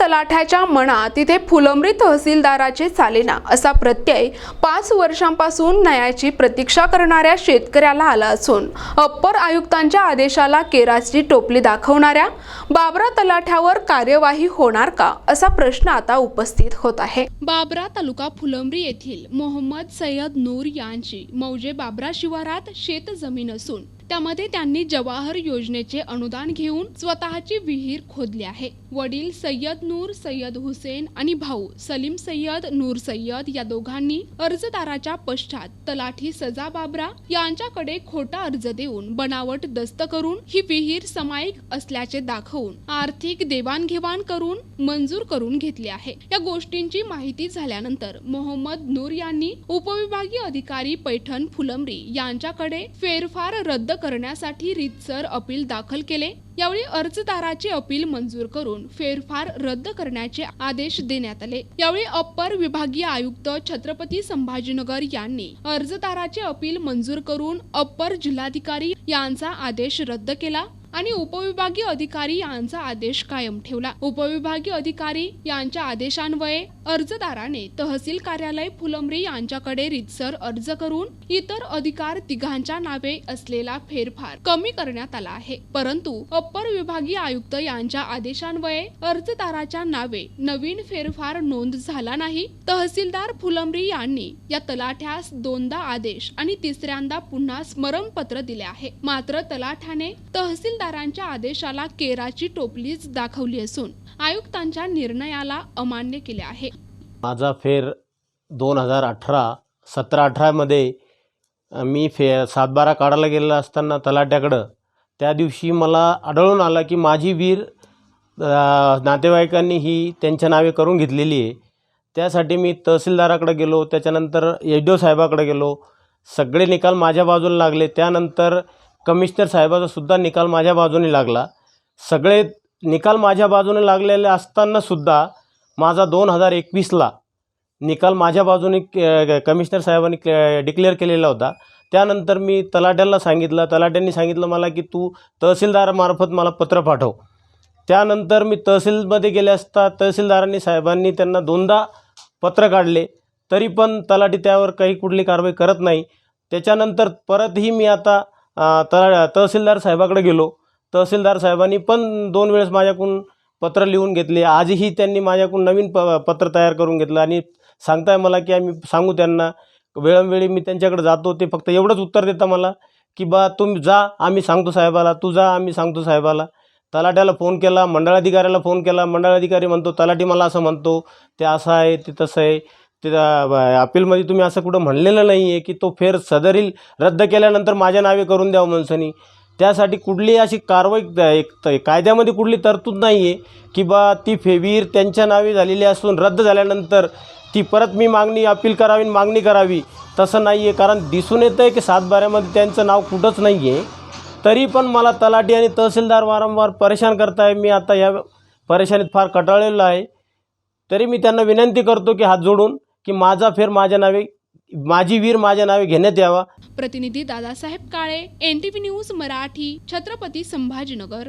तलाठ्याच्या मना तिथे फुलंब्री तहसीलदाराचे चालेना असा प्रत्यय पाच वर्षांपासून न्यायाची प्रतीक्षा करणाऱ्या शेतकऱ्याला आला असून अप्पर आयुक्तांच्या आदेशाला केराची टोपली दाखवणाऱ्या बाबरा तलाठ्यावर कार्यवाही होणार का असा प्रश्न आता उपस्थित होत आहे. बाबरा तालुका फुलंब्री येथील मोहम्मद सय्यद नूर यांची मौजे बाबरा शिवारात शेत जमीन असून त्यामध्ये त्यांनी जवाहर योजनेचे अनुदान घेऊन स्वतःची विहीर खोदली आहे. वडील सय्यद नूर सय्यद हुसेन आणि भाऊ सलीम सय्यद नूर सय्यद या दोघांनी अर्जदाराच्या पश्चात तलाठी सजा बाबरा यांच्याकडे खोटा अर्ज देऊन बनावट दस्त करून ही विहीर समायिक असल्याचे दाखवून आर्थिक देवाणघेवाण करून मंजूर करून घेतली आहे. या गोष्टींची माहिती झाल्यानंतर मोहम्मद नूर यांनी उपविभागीय अधिकारी पैठण फुलंबरी यांच्याकडे फेरफार रद्द करण्यासाठी रीतसर अपील दाखल केले. यावेळी अर्जदाराचे अपील मंजूर करून फेरफार रद्द करण्याचे आदेश देण्यात आले. यावेळी अप्पर विभागीय आयुक्त छत्रपती संभाजीनगर यांनी अर्जदाराचे अपील मंजूर करून अप्पर जिल्हाधिकारी यांचा आदेश रद्द केला. आणि उपविभागीय अधिकारी यांचा आदेश कायम ठेवला. उपविभागीय अधिकारी यांच्या आदेशान्वये अर्जदाराने तहसील कार्यालय फुलंब्री यांच्याकडे रितसर अर्ज करून इतर अधिकार तिघांच्या नावे असलेला फेरफार कमी करण्यात आला आहे. परंतु अप्पर विभागीय आयुक्त यांच्या आदेशान्वये अर्जदाराच्या नावे नवीन फेरफार नोंद झाला नाही. तहसीलदार फुलंब्री यांनी या तलाठ्यास दोनदा आदेश आणि तिसऱ्यांदा पुन्हा स्मरणपत्र दिले आहे. मात्र तलाठ्याने तहसील तहसीलदारांच्या आदेशाला केराची टोपलीच दाखवली असून आयुक्तांच्या निर्णयाला अमान्य केले आहे. माझा फेर दोन हजार अठरा सतरा अठरामध्ये मी फे सातबारा काढायला गेलेला असताना तलाट्याकडं त्या दिवशी मला आढळून आलं की माझी वीर नातेवाईकांनी ही त्यांच्या नावे करून घेतलेली आहे. त्यासाठी मी तहसीलदाराकडे गेलो त्याच्यानंतर एच डी ओ साहेबाकडे गेलो. सगळे निकाल माझ्या बाजूला लागले. त्यानंतर कमिशनर साहेबाचा सुद्धा निकाल माझ्या बाजूने लागला. सगळे निकाल माझ्या बाजूने लागलेले असतानासुद्धा माझा दोन हजार एकवीसला निकाल माझ्या बाजूने क- कमिशनर साहेबांनी क- डिक्लेअर केलेला होता. त्यानंतर मी तलाट्याला सांगितलं. तलाट्यांनी सांगितलं मला की तू तहसीलदारामार्फत मला पत्र पाठव. त्यानंतर मी तहसीलमध्ये गेले असता तहसीलदारांनी साहेबांनी त्यांना दोनदा पत्र काढले. तरी पण तलाठी त्यावर काही कुठली कारवाई करत नाही. त्याच्यानंतर परतही मी आता तर तला तहसीलदार साहेबाकडे गेलो. तहसीलदार साहेबांनी पण दोन वेळेस माझ्याकडून पत्र लिहून घेतले. आजही त्यांनी माझ्याकडून नवीन प पत्र तयार करून घेतलं आणि सांगताय मला की आम्ही सांगू त्यांना. वेळोवेळी मी त्यांच्याकडे जातो. ते फक्त एवढंच उत्तर देतं मला की बा तुम्ही जा आम्ही सांगतो साहेबाला. तू जा आम्ही सांगतो साहेबाला. तलाट्याला फोन केला मंडळाधिकाऱ्याला फोन केला. मंडळाधिकारी म्हणतो तलाठी मला असं म्हणतो. ते असं आहे ते तसं आहे. ते अपीलमध्ये तुम्ही असं कुठं म्हणलेलं नाही आहे की तो फेर सदरील रद्द केल्यानंतर माझ्या नावे करून द्यावं माणसानी त्यासाठी कुठली अशी कारवाई एक त- कायद्यामध्ये कुठली तरतूद नाही आहे की बा ती फेवीर त्यांच्या नावे झालेली असून रद्द झाल्यानंतर ती परत मी मागणी अपील करावी आणि मागणी करावी तसं नाही आहे कारण दिसून येतं आहे की सातबाऱ्यामध्ये त्यांचं नाव कुठंच नाही आहे तरी पण मला तलाठी आणि तहसीलदार वारंवार परेशान करताय. मी आता या परेशानीत फार कटाळलेलो आहे. तरी मी त्यांना विनंती करतो की हात जोडून की माझा फेर माझ्या नावे माझी वीर माझ्या नावे घेण्यात यावा. प्रतिनिधी Dadasaheb Kale N T news Marathi Chhatrapati Sambhajinagar.